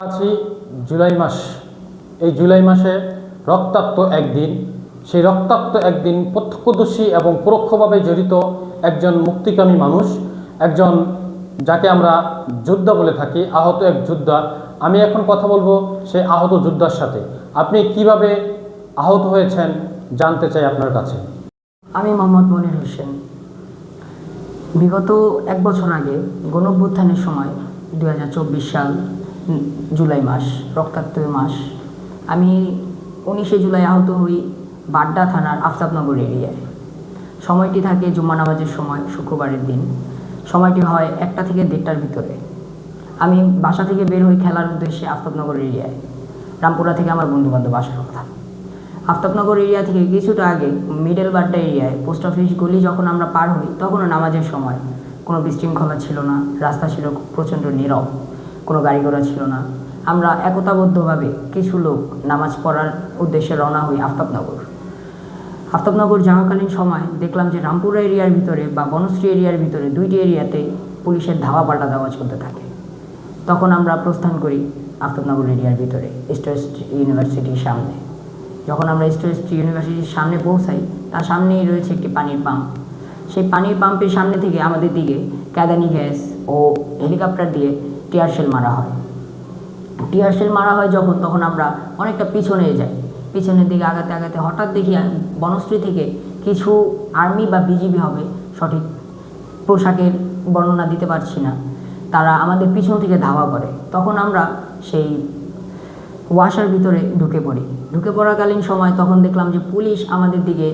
আছি জুলাই মাস। এই জুলাই মাসে রক্তাক্ত একদিন। সেই রক্তাক্ত একদিন প্রত্যক্ষদর্শী এবং পরোক্ষভাবে জড়িত একজন মুক্তিকামী মানুষ, একজন যাকে আমরা যোদ্ধা বলে থাকি, আহত এক যোদ্ধা। আমি এখন কথা বলব সেই আহত যোদ্ধার সাথে। আপনি কীভাবে আহত হয়েছেন জানতে চাই আপনার কাছে। আমি মোহাম্মদ মনির হোসেন। বিগত এক বছর আগে গণভ্যুত্থানের সময় দু হাজার চব্বিশ সাল জুলাই মাস, রক্তাক্ত মাস। আমি উনিশে জুলাই আহত হই বাড্ডা থানার আফতাবনগর এরিয়ায়। সময়টি থাকে জুম্মা নামাজের সময়, শুক্রবারের দিন। সময়টি হয় একটা থেকে দেড়টার ভিতরে। আমি বাসা থেকে বের হই খেলার উদ্দেশ্যে আফতাবনগর এরিয়ায়। রামপুরা থেকে আমার বন্ধুবান্ধব আসার কথা। আফতাবনগর এরিয়া থেকে কিছুটা আগে মিডল বাড্ডা এরিয়ায় পোস্ট অফিস গলি যখন আমরা পার হই তখনও নামাজের সময় কোনো বিশৃঙ্খলা ছিল না, রাস্তা ছিল প্রচণ্ড নীরব। কোনো গাড়ি ঘোড়া ছিল না। আমরা একতাবদ্ধভাবে কিছু লোক নামাজ পড়ার উদ্দেশ্যে রওনা হই আফতাবনগর। আফতাবনগর যাওয়াকালীন সময় দেখলাম যে রামপুরা এরিয়ার ভিতরে বা বনশ্রী এরিয়ার ভিতরে দুইটি এরিয়াতে পুলিশের ধাওয়া পাল্টা দেওয়া চলতে থাকে। তখন আমরা প্রস্থান করি আফতাবনগর এরিয়ার ভিতরে স্টেট ইউনিভার্সিটির সামনে। যখন আমরা স্টেট ইউনিভার্সিটির সামনে পৌঁছাই, তার সামনেই রয়েছে একটি পানির পাম্প। সেই পানির পাম্পের সামনে থেকে আমাদের দিকে ক্যাদানি গ্যাস ও হেলিকপ্টার দিয়ে টিয়ার শেল মারা হয়। টিয়ার শেল মারা হয় যখন, তখন আমরা অনেকটা পিছনে যাই। পিছনের দিকে আগাতে আগাতে হঠাৎ দেখি বনশ্রী থেকে কিছু আর্মি বা বিজিবি হবে, সঠিক পোশাকের বর্ণনা দিতে পারছি না। তারা আমাদের পিছন থেকে ধাওয়া করে। তখন আমরা সেই ওয়াশার ভিতরে ঢুকে পড়ি। ঢুকে পড়াকালীন সময় তখন দেখলাম যে পুলিশ আমাদের দিকে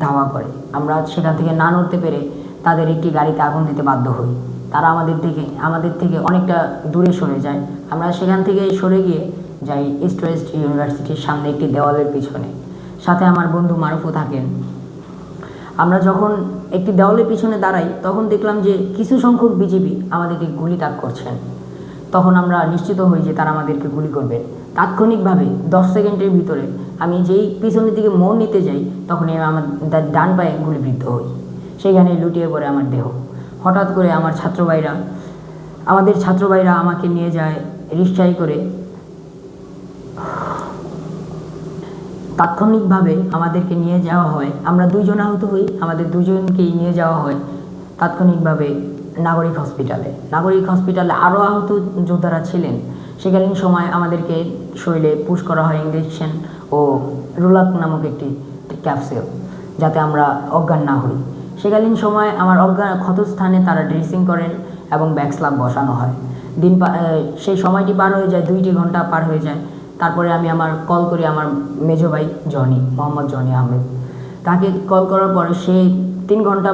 ধাওয়া করে। আমরা সেখান থেকে না নড়তে পেরে তাদের একটি গাড়িতে আগুন দিতে বাধ্য হই। তারা আমাদের থেকে আমাদের থেকে অনেকটা দূরে সরে যায়। আমরা সেখান থেকে সরে গিয়ে যাই ইস্ট ওয়েস্ট ইউনিভার্সিটির সামনে একটি দেওয়ালের পিছনে। সাথে আমার বন্ধু মারুফও থাকেন। আমরা যখন একটি দেওয়ালের পিছনে দাঁড়াই, তখন দেখলাম যে কিছু সংখ্যক বিজেপি আমাদেরকে গুলি তাক করছেন। তখন আমরা নিশ্চিত হই যে তারা আমাদেরকে গুলি করবে। তাৎক্ষণিকভাবে দশ সেকেন্ডের ভিতরে আমি যেই পিছনের দিকে মন নিতে যাই, তখনই আমি আমার ডান পায়ে গুলিবিদ্ধ হই। সেখানে লুটিয়ে পড়ে আমার দেহ। হঠাৎ করে আমার ছাত্রভাইরা আমাদের ছাত্রভাইরা আমাকে নিয়ে যায় রিক্সায় করে। তাৎক্ষণিকভাবে আমাদেরকে নিয়ে যাওয়া হয়। আমরা দুইজন আহত হই, আমাদের দুজনকেই নিয়ে যাওয়া হয় তাৎক্ষণিকভাবে নাগরিক হসপিটালে। নাগরিক হসপিটালে আরও আহত যোদ্ধারা ছিলেন। সেকালীন সময় আমাদেরকে শরীরে পুশ করা হয় ইঞ্জেকশন ও রুলাক নামক একটি ক্যাপসুল, যাতে আমরা অজ্ঞান না হই। সেকালীন সময় আমার অজ্ঞান ক্ষতস্থানে তারা ড্রেসিং করেন এবং ব্যাকস্লাব বসানো হয়। দিন সেই সময়টি পার হয়ে যায়, দুইটি ঘণ্টা পার হয়ে যায়। তারপরে আমি আমার কল করি আমার মেজো ভাই জনি, মোহাম্মদ জনি আহমেদ। তাকে কল করার পর সে তিন ঘণ্টা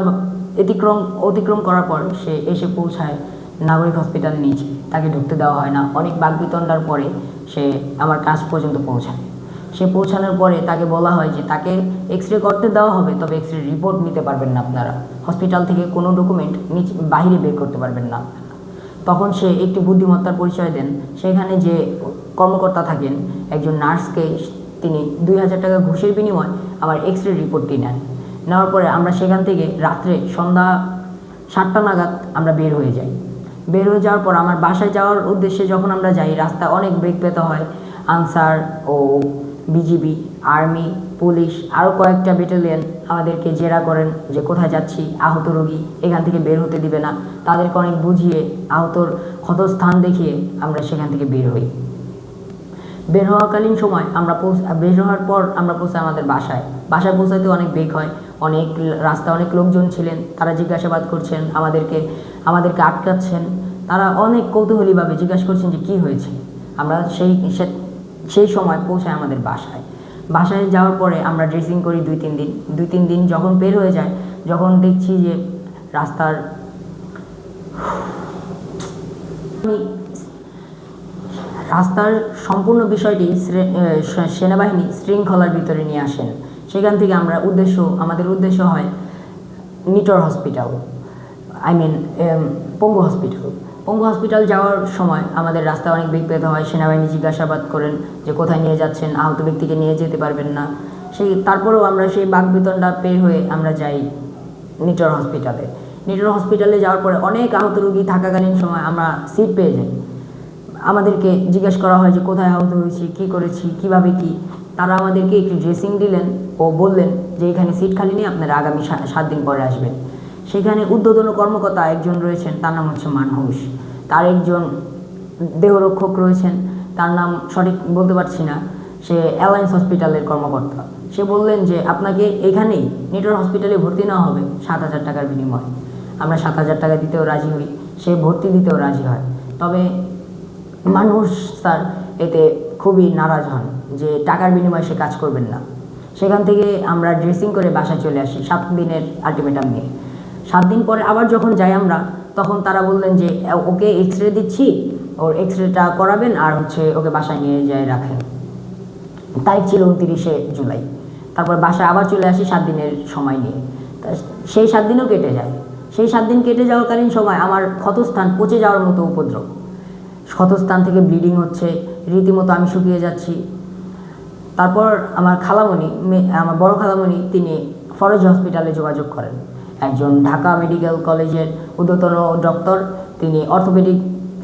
অতিক্রম অতিক্রম করার পর সে এসে পৌঁছায় নাগরিক হসপিটাল নিচে। তাকে ঢুকতে দেওয়া হয় না। অনেক বাগবিতণ্ডার পরে সে আমার কাজ পর্যন্ত পৌঁছায়। সে পৌঁছানোর পরে তাকে বলা হয় যে তাকে এক্স রে করতে দেওয়া হবে, তবে এক্স রে রিপোর্ট নিতে পারবেন না আপনারা। হসপিটাল থেকে কোনো ডকুমেন্ট নিচ বাইরে বের করতে পারবেন না। তখন সে একটি বুদ্ধিমত্তার পরিচয় দেন। সেখানে যে কর্মকর্তা থাকেন, একজন নার্সকে তিনি দুই হাজার টাকা ঘুষের বিনিময়ে আমার এক্স রে রিপোর্টটি নেন। নেওয়ার পরে আমরা সেখান থেকে রাত্রে সন্ধ্যা সাতটা নাগাদ আমরা বের হয়ে যাই। বের হয়ে যাওয়ার পর আমার বাসায় যাওয়ার উদ্দেশ্যে যখন আমরা যাই, রাস্তা অনেক বেগ পেতে হয়। আনসার ও বিজিবি, আর্মি, পুলিশ আরও কয়েকটা ব্যাটালিয়ন আমাদেরকে জেরা করেন যে কোথায় যাচ্ছি, আহত রোগী এখান থেকে বের হতে দিবে না। তাদেরকে অনেক বুঝিয়ে আহতর ক্ষতস্থান দেখিয়ে আমরা সেখান থেকে বের হই। বের হওয়াকালীন সময় আমরা বের হওয়ার পর আমরা পৌঁছাই আমাদের বাসায়। বাসায় পৌঁছাতে অনেক বেগ হয়, অনেক রাস্তায় অনেক লোকজন ছিলেন, তারা জিজ্ঞাসাবাদ করছেন, আমাদেরকে আমাদেরকে আটকাচ্ছেন। তারা অনেক কৌতূহলীভাবে জিজ্ঞাসা করছেন যে কী হয়েছে? আমরা সেই সেই সময় পৌঁছায় আমাদের বাসায়। বাসায় যাওয়ার পরে আমরা ড্রেসিং করি দুই, তিন দিন। দুই, তিন দিন যখন বের হয়ে যায়, যখন দেখছি যে রাস্তার রাস্তার সম্পূর্ণ বিষয়টি সেনাবাহিনী শৃঙ্খলার ভিতরে নিয়ে আসেন। সেখান থেকে আমরা উদ্দেশ্য, আমাদের উদ্দেশ্য হয় নিটর হসপিটাল, আই মিন পঙ্গু হসপিটাল। পঙ্গু হসপিটাল যাওয়ার সময় আমাদের রাস্তায় অনেক বেগ পেতে হয়, সেনাবাহিনী জিজ্ঞাসাবাদ করেন যে কোথায় নিয়ে যাচ্ছেন, আহত ব্যক্তিকে নিয়ে যেতে পারবেন না। সেই তারপরেও আমরা সেই বাগবিতণ্ডা পের হয়ে আমরা যাই নিটর হসপিটালে নিটর হসপিটালে যাওয়ার পরে অনেক আহত রোগী থাকাকালীন সময় আমরা সিট পেয়ে যাই। আমাদেরকে জিজ্ঞেস করা হয় যে কোথায় আহত হয়েছি, কী করেছি, কীভাবে কি? তারা আমাদেরকে একটি ড্রেসিং দিলেন ও বললেন যে এখানে সিট খালি নিয়ে আপনারা আগামী সাত দিন পরে আসবেন। সেখানে উদ্বোধন কর্মকর্তা একজন রয়েছেন, তার নাম হচ্ছে মানহুস তার একজন দেহরক্ষক রয়েছেন, তার নাম সঠিক বলতে পারছি না, সে অ্যালায়েন্স হসপিটালের কর্মকর্তা। সে বললেন যে, আপনাকে এখানেই নেটওয়ার্ক হসপিটালে ভর্তি নেওয়া হবে সাত হাজার টাকার বিনিময়ে। আমরা সাত হাজার টাকা দিতেও রাজি হই, সে ভর্তি দিতেও রাজি হয়। তবে মানুষ তার এতে খুবই নারাজ হন যে, টাকার বিনিময়ে সে কাজ করবেন না। সেখান থেকে আমরা ড্রেসিং করে বাসায় চলে আসি, সাত দিনের আলটিমেটাম নিয়ে। সাত দিন পরে আবার যখন যাই আমরা, তখন তারা বললেন যে, ওকে এক্স রে দিচ্ছি, ওর এক্স রেটা করাবেন আর হচ্ছে ওকে বাসায় নিয়ে যায় রাখেন। তারিখ ছিল উনতিরিশে জুলাই। তারপর বাসায় আবার চলে আসি সাত দিনের সময় নিয়ে। সেই সাত দিনও কেটে যায়। সেই সাত দিন কেটে যাওয়াকালীন সময় আমার ক্ষতস্থান পচে যাওয়ার মতো উপদ্রব। ক্ষতস্থান থেকে ব্লিডিং হচ্ছে, রীতিমতো আমি শুকিয়ে যাচ্ছি। তারপর আমার খালামণি আমার বড় খালামণি, তিনি ফরেজ হসপিটালে যোগাযোগ করেন। একজন ঢাকা মেডিকেল কলেজের উদ্যতন ডক্টর, তিনি অর্থোপেডিক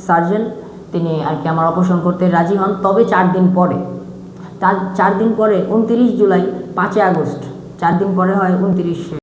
সার্জন, তিনি আর কি আমার অপারেশন করতে রাজি হন। তবে চার দিন পরে, তার চার দিন পরে, উনতিরিশ জুলাই পাঁচই আগস্ট, চার দিন পরে হয় উনতিরিশে